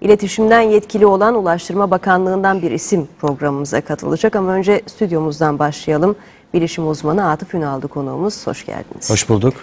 iletişimden yetkili olan Ulaştırma Bakanlığı'ndan bir isim programımıza katılacak. Ama önce stüdyomuzdan başlayalım. Bilişim uzmanı Atıf Ünal'dı konuğumuz. Hoş geldiniz. Hoş bulduk.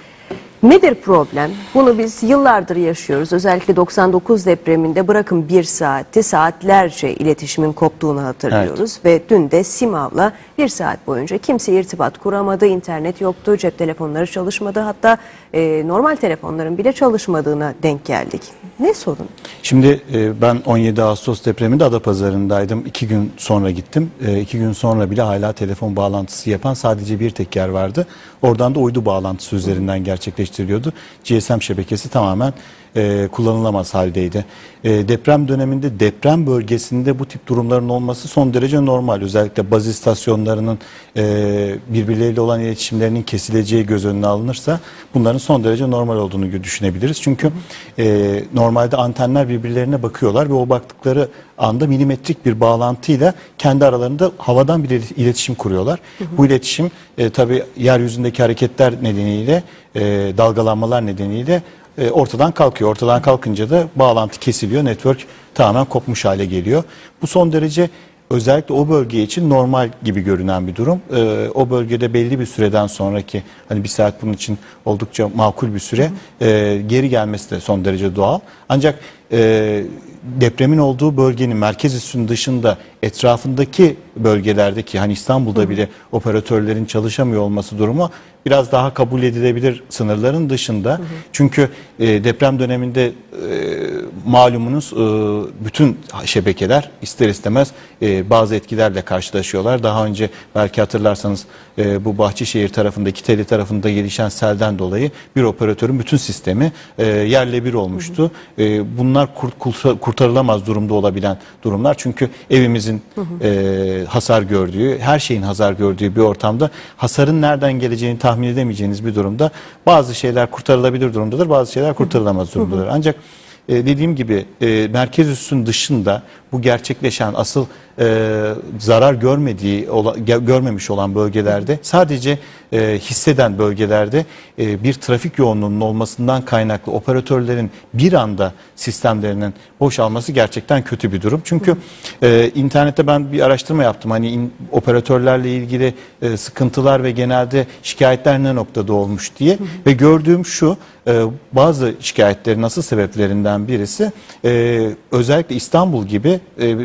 Nedir problem? Bunu biz yıllardır yaşıyoruz. Özellikle 99 depreminde bırakın bir saati saatlerce iletişimin koptuğunu hatırlıyoruz. Ve dün de Simav'la bir saat boyunca kimse irtibat kuramadı, internet yoktu, cep telefonları çalışmadı. Hatta e, normal telefonların bile çalışmadığına denk geldik. Ne sorun? Şimdi e, ben 17 Ağustos depreminde Adapazarı'ndaydım. İki gün sonra gittim. E, iki gün sonra bile hala telefon bağlantısı yapan sadece bir tek yer vardı. Oradan da uydu bağlantısı üzerinden gerçekleştiriliyordu. GSM şebekesi tamamen e, kullanılamaz haldeydi. E, deprem döneminde deprem bölgesinde bu tip durumların olması son derece normal. Özellikle baz istasyonlarının e, birbirleriyle olan iletişimlerinin kesileceği göz önüne alınırsa bunların son derece normal olduğunu düşünebiliriz. Çünkü e, normalde antenler birbirlerine bakıyorlar ve o baktıkları anda milimetrik bir bağlantıyla kendi aralarında havadan bir iletişim kuruyorlar. Hı hı. Bu iletişim e, tabii yeryüzündeki hareketler nedeniyle, e, dalgalanmalar nedeniyle e, ortadan kalkıyor. Ortadan kalkınca da bağlantı kesiliyor. Network tamamen kopmuş hale geliyor. Bu son derece özellikle o bölge için normal gibi görünen bir durum. E, o bölgede belli bir süreden sonraki hani bir saat bunun için oldukça makul bir süre e, geri gelmesi de son derece doğal. Ancak e, depremin olduğu bölgenin merkez üssünün dışında etrafındaki bölgelerdeki hani İstanbul'da bile operatörlerin çalışamıyor olması durumu biraz daha kabul edilebilir sınırların dışında. Hı hı. Çünkü e, deprem döneminde e, malumunuz e, bütün şebekeler ister istemez e, bazı etkilerle karşılaşıyorlar. Daha önce belki hatırlarsanız e, bu Bahçeşehir tarafındaki Teli tarafında gelişen selden dolayı bir operatörün bütün sistemi e, yerle bir olmuştu. Hı hı. E, bunlar kurt, kurtarılamaz durumda olabilen durumlar. Çünkü evimizin hı hı. E, hasar gördüğü, her şeyin hasar gördüğü bir ortamda hasarın nereden geleceğini tahmin edemeyeceğiniz bir durumda bazı şeyler kurtarılabilir durumdadır, bazı şeyler kurtarılamaz durumdadır. Ancak e, dediğim gibi e, merkez üssün dışında bu gerçekleşen asıl e, zarar görmediği ola, görmemiş olan bölgelerde sadece e, hisseden bölgelerde e, bir trafik yoğunluğunun olmasından kaynaklı operatörlerin bir anda sistemlerinin boşalması gerçekten kötü bir durum. Çünkü e, internette ben bir araştırma yaptım. Hani in, operatörlerle ilgili e, sıkıntılar ve genelde şikayetler ne noktada olmuş diye hı hı. ve gördüğüm şu e, bazı şikayetlerin asıl sebeplerinden birisi e, özellikle İstanbul gibi e,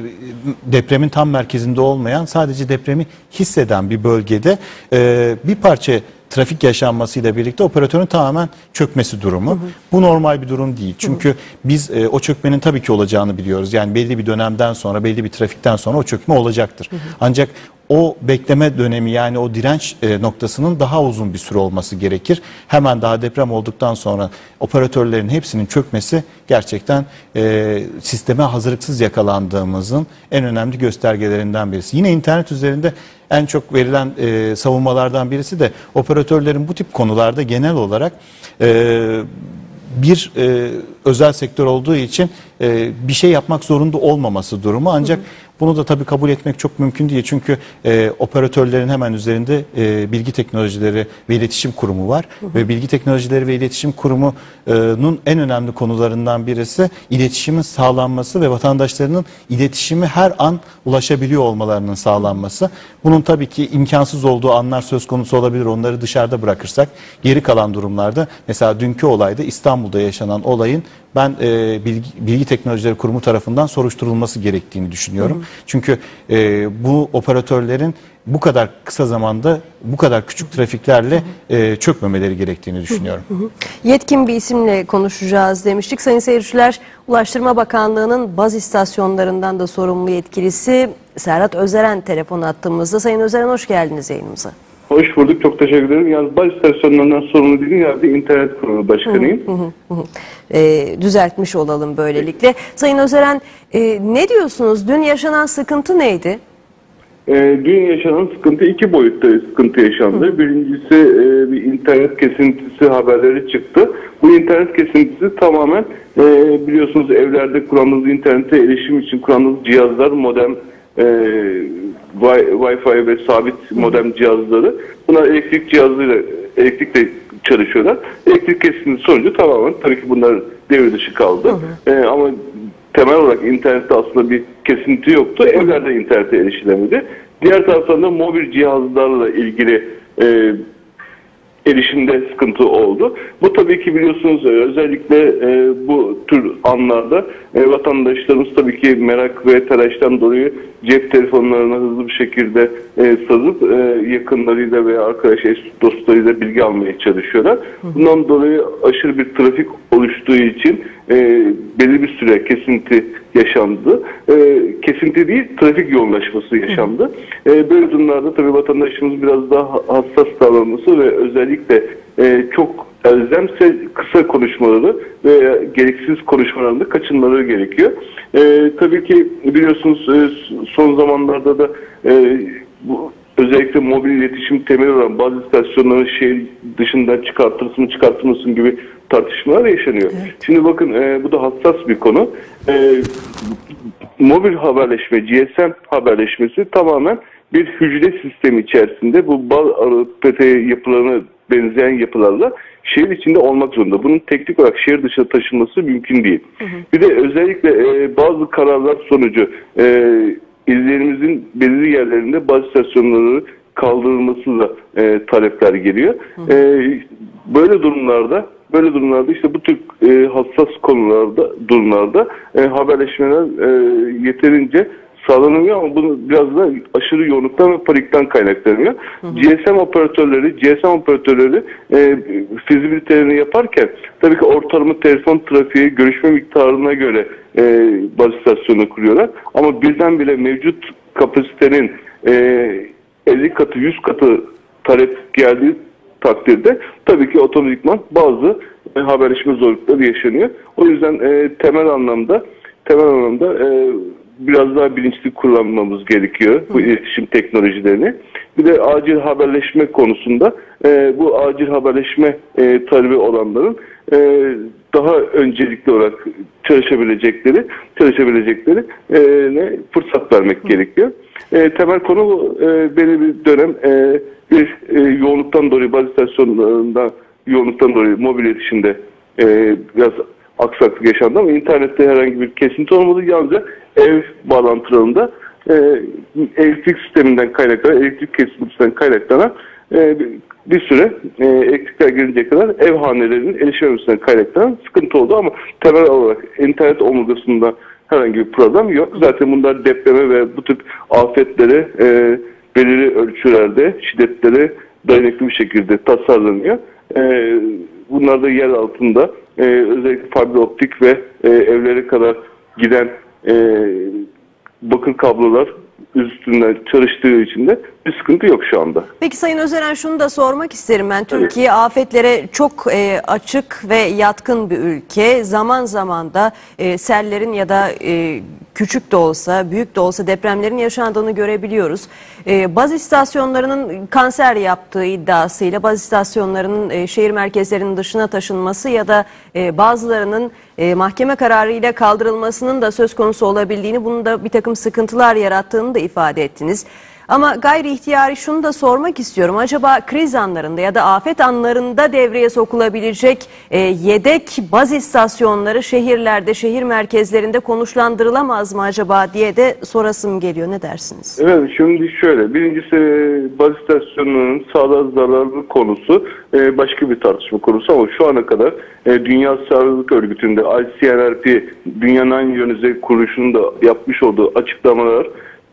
depremin tam merkezinde olmayan sadece depremi hisseden bir bölgede e, bir parça trafik yaşanmasıyla birlikte operatörün tamamen çökmesi durumu. Hı hı. Bu normal bir durum değil. Çünkü hı hı. biz e, o çökmenin tabii ki olacağını biliyoruz. Yani belli bir dönemden sonra, belli bir trafikten sonra o çökme olacaktır. Hı hı. Ancak o bekleme dönemi yani o direnç e, noktasının daha uzun bir süre olması gerekir. Hemen daha deprem olduktan sonra operatörlerin hepsinin çökmesi gerçekten e, sisteme hazırlıksız yakalandığımızın en önemli göstergelerinden birisi. Yine internet üzerinde en çok verilen e, savunmalardan birisi de operatörlerin bu tip konularda genel olarak bir özel sektör olduğu için bir şey yapmak zorunda olmaması durumu ancak hı hı. Bunu da tabii kabul etmek çok mümkün değil. Çünkü e, operatörlerin hemen üzerinde e, Bilgi Teknolojileri ve İletişim Kurumu var. Hı hı. Ve Bilgi Teknolojileri ve İletişim Kurumu'nun en önemli konularından birisi iletişimin sağlanması ve vatandaşlarının iletişimi her an ulaşabiliyor olmalarının sağlanması. Bunun tabii ki imkansız olduğu anlar söz konusu olabilir. Onları dışarıda bırakırsak geri kalan durumlarda mesela dünkü olayda İstanbul'da yaşanan olayın ben e, Bilgi, Bilgi Teknolojileri Kurumu tarafından soruşturulması gerektiğini düşünüyorum. Hı hı. Çünkü e, bu operatörlerin bu kadar kısa zamanda bu kadar küçük trafiklerle e, çökmemeleri gerektiğini düşünüyorum. Hı hı. Yetkin bir isimle konuşacağız demiştik. Sayın seyirciler, Ulaştırma Bakanlığı'nın baz istasyonlarından da sorumlu yetkilisi Serhat Özeren telefon attığımızda. Sayın Özeren hoş geldiniz yayınımıza. Hoş bulduk. Çok teşekkür ederim. Yalnız baz istasyonlarından sorumlu değilim. Yani internet kurumu başkanıyım. Hı hı hı. E, düzeltmiş olalım böylelikle. Sayın Özeren e, ne diyorsunuz? Dün yaşanan sıkıntı neydi? E, dün yaşanan sıkıntı iki boyutta sıkıntı yaşandı. Hı. Birincisi e, bir internet kesintisi haberleri çıktı. Bu internet kesintisi tamamen e, biliyorsunuz evlerde kullandığınız internete erişim için kullandığınız cihazlar modem e, Wi-Fi ve sabit modem cihazları. Bunlar elektrik cihazıyla elektrikle çalışıyorlar. Elektrik kesintisi sonucu tamamen tabii ki bunlar devre dışı kaldı. Hı hı. E, ama temel olarak internette aslında bir kesinti yoktu. Evlerde internete erişilemedi. Diğer taraftan da mobil cihazlarla ilgili e, erişimde sıkıntı oldu. Bu tabii ki biliyorsunuz e, özellikle e, bu tür anlarda e, vatandaşlarımız tabii ki merak ve telaştan dolayı cep telefonlarına hızlı bir şekilde e, sızıp e, yakınlarıyla veya arkadaş dostlarıyla bilgi almaya çalışıyorlar. Bundan dolayı aşırı bir trafik oluştuğu için e, belli bir süre kesinti yaşandı. Kesinti değil, trafik yoğunlaşması yaşandı. E, böyle durumlarda tabii vatandaşımız biraz daha hassas davranması ve özellikle e, çok elzemse kısa konuşmaları ve gereksiz konuşmalarında kaçınmaları gerekiyor. E, tabii ki biliyorsunuz e, son zamanlarda da e, bu özellikle mobil iletişim temeli olan bazı istasyonların şehir dışından çıkartılsın çıkartılmasın gibi tartışmalar yaşanıyor. Şimdi bakın e, bu da hassas bir konu. E, mobil haberleşme, GSM haberleşmesi tamamen bir hücre sistemi içerisinde bu bal arı pete yapılarına benzeyen yapılarla şehir içinde olmak zorunda. Bunun teknik olarak şehir dışına taşınması mümkün değil. Bir de özellikle e, bazı kararlar sonucu e, illerimizin belirli yerlerinde bazı istasyonları kaldırılması da e, talepler geliyor. E, böyle durumlarda böyle durumlarda işte bu tür e, hassas konularda durumlarda e, haberleşmeler e, yeterince sağlanamıyor ama bunu biraz da aşırı yoğunluktan ve panikten kaynaklanıyor. GSM operatörleri, GSM operatörleri e, fizibilitelerini yaparken tabii ki ortalama telefon trafiği görüşme miktarına göre e, baz istasyonu kuruyorlar. Ama birdenbire mevcut kapasitenin e, 50 katı 100 katı talep geldiği takdirde tabii ki otomatikman bazı e, haberleşme zorlukları yaşanıyor. O yüzden e, temel anlamda temel anlamda e, biraz daha bilinçli kullanmamız gerekiyor bu iletişim teknolojilerini. Bir de acil haberleşme konusunda e, bu acil haberleşme e, talebi olanların e, daha öncelikli olarak çalışabilecekleri çalışabilecekleri e, ne fırsat vermek gerekiyor. E, temel konu. E, belli bir dönem e, bir e, yoğunluktan dolayı bazı istasyonlarında yoğunluktan dolayı mobil iletişimde e, biraz aksaklık yaşandı ama internette herhangi bir kesinti olmadı. Yalnızca ev bağlantılarında e, elektrik sisteminden kaynaklanan, elektrik kesintisinden kaynaklanan e, bir süre e, elektrikler gelinceye kadar ev hanelerinin erişememesinden kaynaklanan sıkıntı oldu ama temel olarak internet omurgasında herhangi bir problem yok. Zaten bunlar depreme ve bu tip afetlere e, belirli ölçülerde, şiddetlere dayanıklı bir şekilde tasarlanıyor. E, bunlar da yer altında e, özellikle fiber optik ve e, evlere kadar giden e, bakır kablolar üstünden çalıştığı için de bir sıkıntı yok şu anda. Peki Sayın Özeren şunu da sormak isterim ben. Türkiye afetlere çok e, açık ve yatkın bir ülke. Zaman zaman da e, sellerin ya da e, küçük de olsa, büyük de olsa depremlerin yaşandığını görebiliyoruz. E, baz istasyonlarının kanser yaptığı iddiasıyla baz istasyonlarının e, şehir merkezlerinin dışına taşınması ya da e, bazılarının e, mahkeme kararıyla kaldırılmasının da söz konusu olabildiğini, bunun da bir takım sıkıntılar yarattığını da ifade ettiniz. Ama gayri ihtiyari şunu da sormak istiyorum. Acaba kriz anlarında ya da afet anlarında devreye sokulabilecek e, yedek baz istasyonları şehirlerde, şehir merkezlerinde konuşlandırılamaz mı acaba diye de sorasım geliyor. Ne dersiniz? Evet şimdi şöyle birincisi baz istasyonlarının sağlığa zararlı konusu e, başka bir tartışma konusu ama şu ana kadar e, Dünya Sağlık Örgütü'nde ICNRP Dünyanın Yönüze kuruluşunun da yapmış olduğu açıklamalar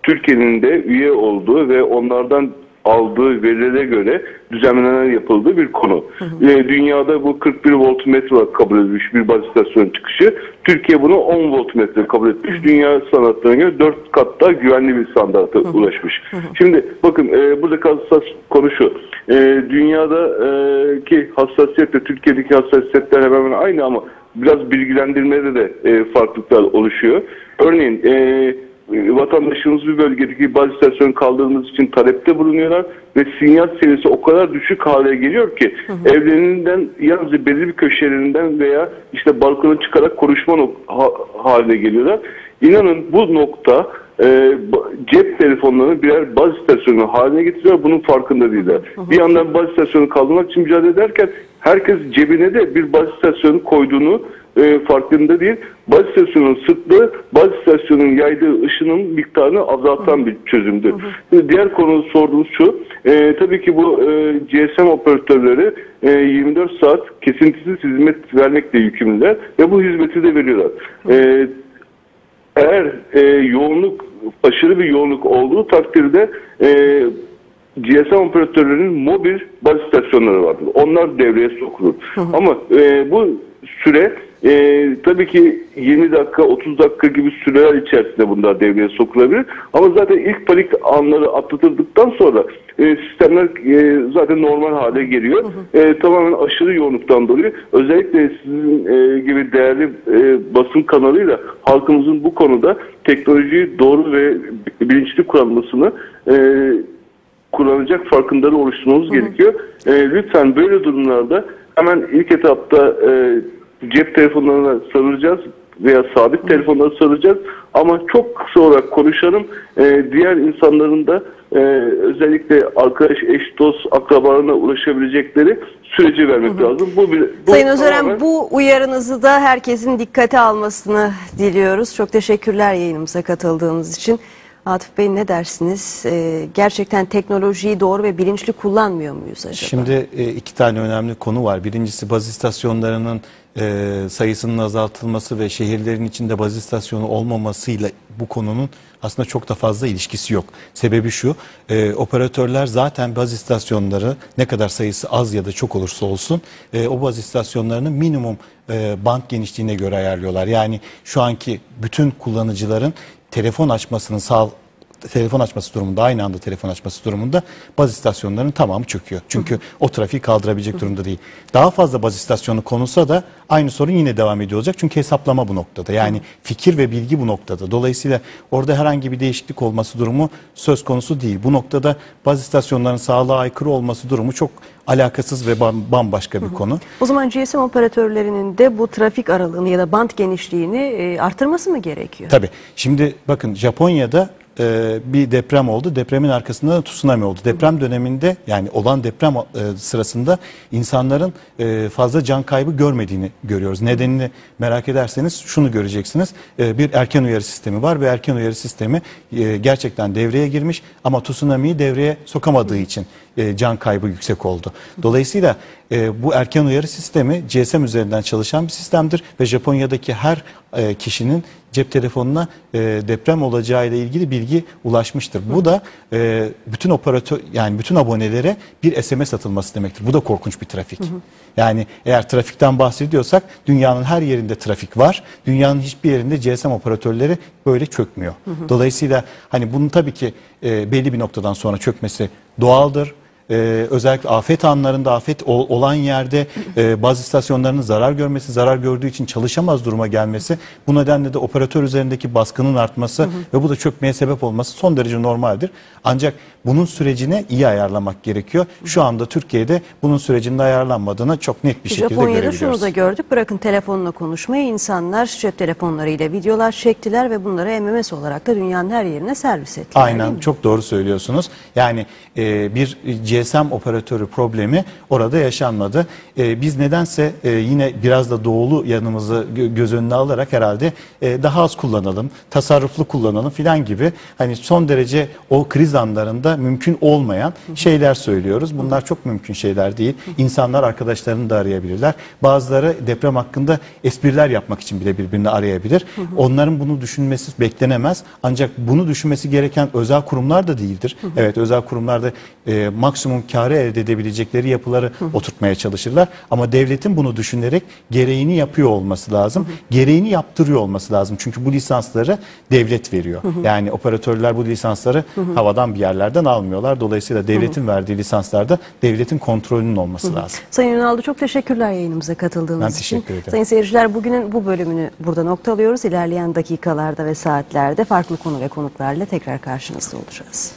Türkiye'nin de üye olduğu ve onlardan aldığı verilere göre düzenlemeler yapıldığı bir konu. Hı hı. E, dünyada bu 41 voltmetre olarak kabul edilmiş bir baz istasyon çıkışı. Türkiye bunu 10 voltmetre kabul etmiş. Hı hı. Dünya standartlarına göre 4 kat daha güvenli bir standarta hı hı. ulaşmış. Hı hı. Şimdi bakın e, buradaki hassas konu şu. E, dünyadaki hassasiyetle Türkiye'deki hassasiyetler hemen hemen aynı ama biraz bilgilendirmede de e, farklılıklar oluşuyor. Örneğin eee vatandaşımız bir bölgedeki baz istasyonu kaldırılması için talepte bulunuyorlar ve sinyal seviyesi o kadar düşük hale geliyor ki hı hı. evlerinden yalnızca belli bir köşelerinden veya işte balkona çıkarak konuşma ha haline geliyorlar. İnanın bu nokta e, cep telefonlarını birer baz istasyonu haline getiriyor. Bunun farkında değiller. Hı hı. Bir yandan baz istasyonu kaldırmak için mücadele ederken herkes cebine de bir baz istasyonu koyduğunu e, farkında değil. Baz istasyonunun sıklığı baz istasyonunun yaydığı ışının miktarını azaltan bir çözümdür. Diğer konu sorduğunuz şu. e, tabii ki bu e, GSM operatörleri e, 24 saat kesintisiz hizmet vermekle yükümlüler ve bu hizmeti de veriyorlar. E, eğer e, yoğunluk aşırı bir yoğunluk olduğu takdirde e, GSM operatörlerinin mobil baz istasyonları vardır. Onlar devreye sokulur. Ama e, bu süre e, tabii ki 20 dakika 30 dakika gibi süreler içerisinde bunlar devreye sokulabilir. Ama zaten ilk panik anları atlatıldıktan sonra e, sistemler e, zaten normal hale geliyor. E, tamamen aşırı yoğunluktan dolayı özellikle sizin e, gibi değerli e, basın kanalıyla halkımızın bu konuda teknolojiyi doğru ve bilinçli kullanmasını e, kullanacak farkındalığı oluşturmamız gerekiyor. E, lütfen böyle durumlarda hemen ilk etapta e, cep telefonlarına sarılacağız veya sabit telefonlara sarılacağız. Ama çok kısa olarak konuşalım. E, diğer insanların da e, özellikle arkadaş, eş, dost, akrabalarına ulaşabilecekleri süreci vermek lazım. Bu bir, bu Sayın Özeren tamamen- bu uyarınızı da herkesin dikkate almasını diliyoruz. Çok teşekkürler yayınımıza katıldığınız için. Atıf Bey ne dersiniz? Ee, gerçekten teknolojiyi doğru ve bilinçli kullanmıyor muyuz acaba? Şimdi e, iki tane önemli konu var. Birincisi baz istasyonlarının e, sayısının azaltılması ve şehirlerin içinde baz istasyonu olmamasıyla bu konunun aslında çok da fazla ilişkisi yok. Sebebi şu, e, operatörler zaten baz istasyonları ne kadar sayısı az ya da çok olursa olsun e, o baz istasyonlarını minimum e, band genişliğine göre ayarlıyorlar. Yani şu anki bütün kullanıcıların telefon açmasını sağ telefon açması durumunda aynı anda telefon açması durumunda baz istasyonlarının tamamı çöküyor. Çünkü o trafiği kaldırabilecek durumda değil. Daha fazla baz istasyonu konulsa da aynı sorun yine devam ediyor olacak. Çünkü hesaplama bu noktada. Yani fikir ve bilgi bu noktada. Dolayısıyla orada herhangi bir değişiklik olması durumu söz konusu değil. Bu noktada baz istasyonlarının sağlığa aykırı olması durumu çok alakasız ve bam- bambaşka bir konu. O zaman GSM operatörlerinin de bu trafik aralığını ya da band genişliğini e, artırması mı gerekiyor? Tabii. Şimdi bakın Japonya'da e, bir deprem oldu. Depremin arkasında da tsunami oldu. Deprem döneminde yani olan deprem e, sırasında insanların e, fazla can kaybı görmediğini görüyoruz. Nedenini merak ederseniz şunu göreceksiniz. E, bir erken uyarı sistemi var ve erken uyarı sistemi e, gerçekten devreye girmiş ama tsunami'yi devreye sokamadığı için e, can kaybı yüksek oldu. Dolayısıyla e, bu erken uyarı sistemi GSM üzerinden çalışan bir sistemdir ve Japonya'daki her e, kişinin cep telefonuna e, deprem olacağıyla ilgili bilgi ulaşmıştır. Bu da e, bütün operatör yani bütün abonelere bir SMS atılması demektir. Bu da korkunç bir trafik. Yani eğer trafikten bahsediyorsak dünyanın her yerinde trafik var. Dünyanın hiçbir yerinde GSM operatörleri böyle çökmüyor. Dolayısıyla hani bunun tabii ki e, belli bir noktadan sonra çökmesi doğaldır. Ee, özellikle afet anlarında afet ol- olan yerde e, bazı istasyonlarının zarar görmesi, zarar gördüğü için çalışamaz duruma gelmesi, bu nedenle de operatör üzerindeki baskının artması ve bu da çökmeye sebep olması son derece normaldir. Ancak bunun sürecini iyi ayarlamak gerekiyor. Şu anda Türkiye'de bunun sürecinde ayarlanmadığını çok net bir şekilde Japonya'da şunu görebiliyoruz. da gördük. Bırakın telefonla konuşmayı insanlar cep telefonlarıyla videolar çektiler ve bunları MMS olarak da dünyanın her yerine servis ettiler. Aynen çok doğru söylüyorsunuz. Yani e, bir GSM operatörü problemi orada yaşanmadı. E, biz nedense e, yine biraz da doğulu yanımızı gö- göz önüne alarak herhalde e, daha az kullanalım, tasarruflu kullanalım filan gibi hani son derece o kriz anlarında mümkün olmayan şeyler söylüyoruz. Bunlar çok mümkün şeyler değil. İnsanlar arkadaşlarını da arayabilirler. Bazıları deprem hakkında espriler yapmak için bile birbirini arayabilir. Onların bunu düşünmesi beklenemez. Ancak bunu düşünmesi gereken özel kurumlar da değildir. Evet özel kurumlarda e, maksimum karı elde edebilecekleri yapıları oturtmaya çalışırlar. Ama devletin bunu düşünerek gereğini yapıyor olması lazım. Gereğini yaptırıyor olması lazım. Çünkü bu lisansları devlet veriyor. Yani operatörler bu lisansları havadan bir yerlerden almıyorlar. Dolayısıyla devletin verdiği lisanslarda devletin kontrolünün olması lazım. Sayın Ünal'da çok teşekkürler yayınımıza katıldığınız Ben için. teşekkür ederim. Sayın seyirciler bugünün bu bölümünü burada noktalıyoruz. İlerleyen dakikalarda ve saatlerde farklı konu ve konuklarla tekrar karşınızda olacağız.